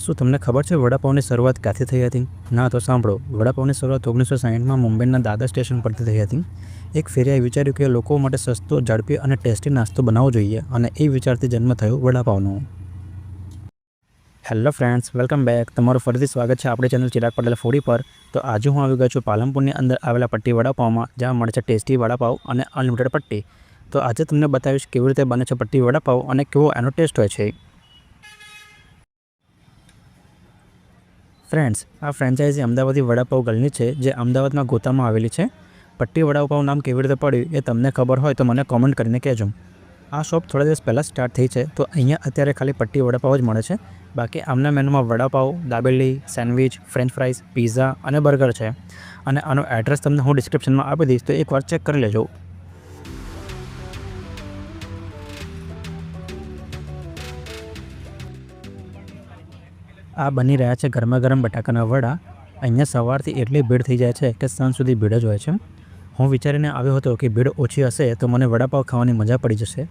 શું તમને ખબર છે વડાપાઉની શરૂઆત ક્યાંથી થઈ હતી? ના, તો સાંભળો. વડાપાઉંની શરૂઆત ઓગણીસો સાહીઠમાં મુંબઈના દાદા સ્ટેશન પરથી થઈ હતી. એક ફેરિયાએ વિચાર્યું કે લોકો માટે સસ્તો, ઝડપી અને ટેસ્ટી નાસ્તો બનાવવો જોઈએ અને એ વિચારથી જન્મ થયો વડાપાઉંનો હેલો ફ્રેન્ડ્સ, વેલકમ બેક. તમારું ફરીથી સ્વાગત છે આપણી ચેનલ ચિરાગ પટેલ ફૂડી પર. તો આજે હું આવી ગયો છું પાલનપુરની અંદર આવેલા પટ્ટી વડાપાઉમાં જ્યાં મળે છે ટેસ્ટી વડાપાઉં અને અનલિમિટેડ પટ્ટી. તો આજે તમને બતાવીશ કેવી રીતે બને છે પટ્ટી વડાપાઉં અને કેવો એનો ટેસ્ટ હોય છે. ફ્રેન્ડ્સ આ ફ્રેન્ચાઇઝી અમદાવાદી વડાપાઉં ગલની છે, જે અમદાવાદમાં ગોતામાં આવેલી છે. પટ્ટી વડાપાઉં નામ કેવી રીતે પડ્યું એ તમને ખબર હોય તો મને કોમેન્ટ કરીને કહેજો. આ શોપ થોડા દિવસ પહેલાં સ્ટાર્ટ થઈ છે, તો અહીંયા અત્યારે ખાલી પટ્ટી વડાપાઉં જ મળે છે. બાકી આમના મેનુમાં vada pav, dabeli sandwich french fries pizza અને બર્ગર છે. અને આનો એડ્રેસ તમને હું ડિસ્ક્રિપ્શનમાં આપી દઈશ, તો એકવાર ચેક કરી લેજો. આ બની રહ્યા છે ગરમા ગરમ બટાકાના વડા. અહીંયા સવારથી એટલી ભીડ થઈ જાય છે કે સાંજ સુધી ભીડ જ હોય છે. હું વિચારીને આવ્યો હતો કે ભીડ ઓછી હશે તો મને વડાપાવ ખાવાની મજા પડી જશે.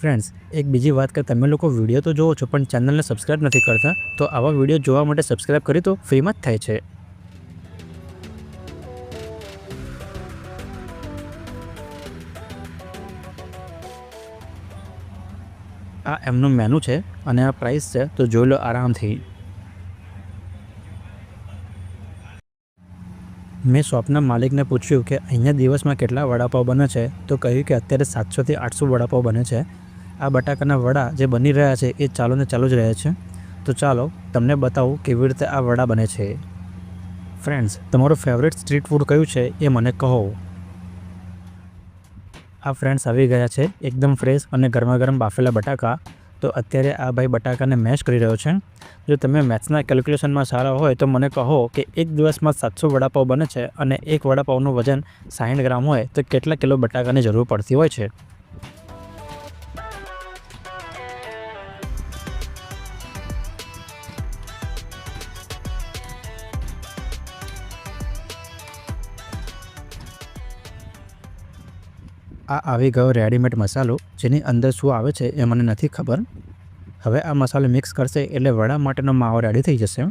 ફ્રેન્ડ્સ, એક બીજી વાત કે તમે લોકો વીડિયો તો જોવો છો પણ ચેનલને સબસ્ક્રાઈબ નથી કરતા, તો આવા વીડિયો જોવા માટે સબસ્ક્રાઈબ કરી તો ફ્રીમાં જ થાય છે. આ એમનું મેનુ છે અને આ પ્રાઇસ છે, તો જોઈ લો આરામથી. મેં શોપના માલિકને પૂછ્યું કે અહીંયા દિવસમાં કેટલા વડાપાવ બને છે, તો કહ્યું કે અત્યારે સાતસોથી આઠસો વડાપાવ બને છે. આ બટાકાના વડા જે બની રહ્યા છે, એ ચાલુ ને ચાલુ જ રહે છે. તો ચાલો, તમને બતાવું કેવી રીતે આ વડા બને છે. ફ્રેન્ડ્સ, તમારું ફેવરેટ સ્ટ્રીટ ફૂડ કયું છે, એ મને કહો. આ ફ્રેન્ડ્સ આવી ગયા છે, એકદમ ફ્રેશ અને ગરમા ગરમ બાફેલા બટાકા. તો અત્યારે આ ભાઈ બટાકાને મેશ કરી રહ્યો છે. જો તમે મેથ્સના કેલ્ક્યુલેશનમાં સારા હોય તો મને કહો કે એક દિવસમાં સાતસો વડાપાઉ બને છે અને એક વડાપાઉંનું વજન સાઠ ગ્રામ હોય તો કેટલા કિલો બટાકાની જરૂર પડતી હોય છે? આ આવી ગયો રેડીમેડ મસાલો જેની અંદર શું આવે છે એ મને નથી ખબર. હવે આ મસાલો મિક્સ કરશે એટલે વડા માટેનો માવો રેડી થઈ જશે.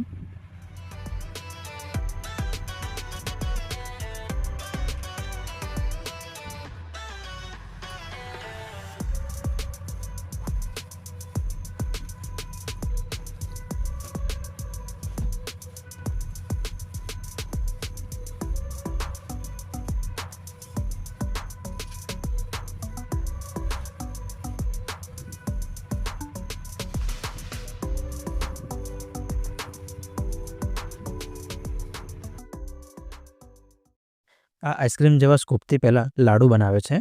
આ આઈસ્ક્રીમ જેવા સ્કૂપથી પહેલાં લાડુ બનાવે છે.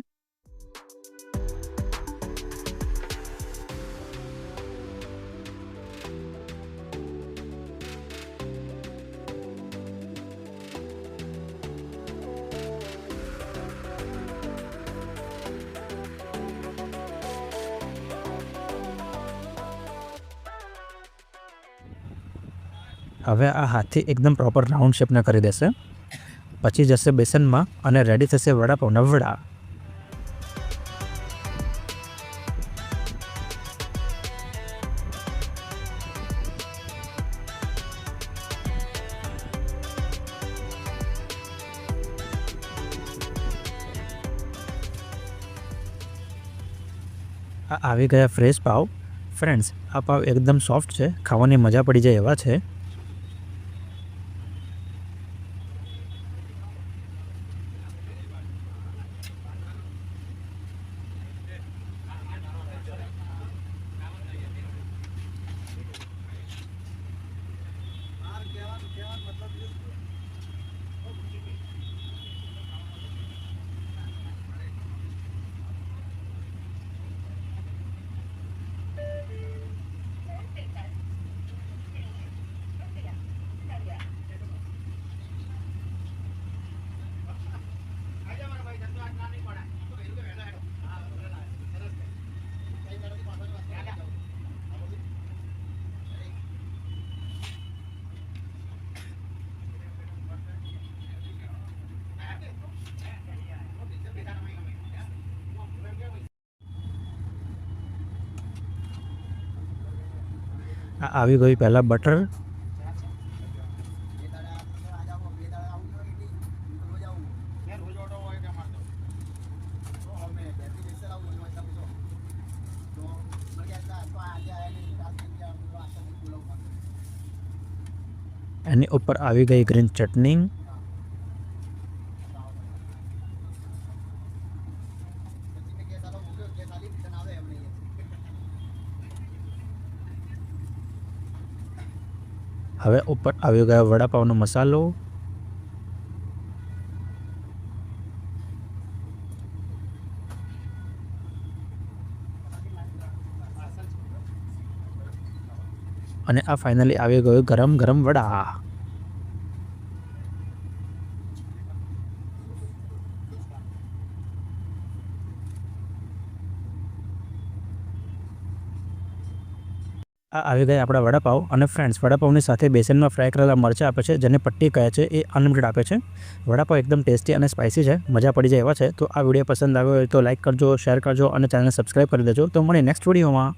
હવે આ હાથથી એકદમ પ્રોપર રાઉન્ડ શેપના કરી દેશે. પછી જશે બેસનમાં અને રેડી થશે વડાપાઉના વડા આવી ગયા ફ્રેશ પાવ. ફ્રેન્ડ્સ આ પાવ એકદમ સોફ્ટ છે, ખાવાની મજા પડી જાય એવા છે. આવી ગયું પહેલાં બટર. એની ઉપર આવી ગઈ ગ્રીન ચટણી હવે ઉપર આવી ગયો વડાપાવનો મસાલો. અને આ ફાઇનલી આવી ગયો ગરમ ગરમ વડા. આ આવી ગયા આપણા વડાપાવ અને ફ્રેન્ડ્સ વડાપાવની સાથે બેસનમાં ફ્રાય કરેલા મરચાં આપે છે, જેને પટ્ટી કહે છે, એ અનલિમિટેડ આપે છે. વડાપાવ એકદમ ટેસ્ટી અને સ્પાઇસી છે, મજા પડી જાય એવા છે. તો આ વીડિયો પસંદ આવ્યો હોય તો લાઇક કરજો શેર કરજો અને ચેનલ સબસ્ક્રાઈબ કરી દેજો. તો મને નેક્સ્ટ વિડીયોમાં.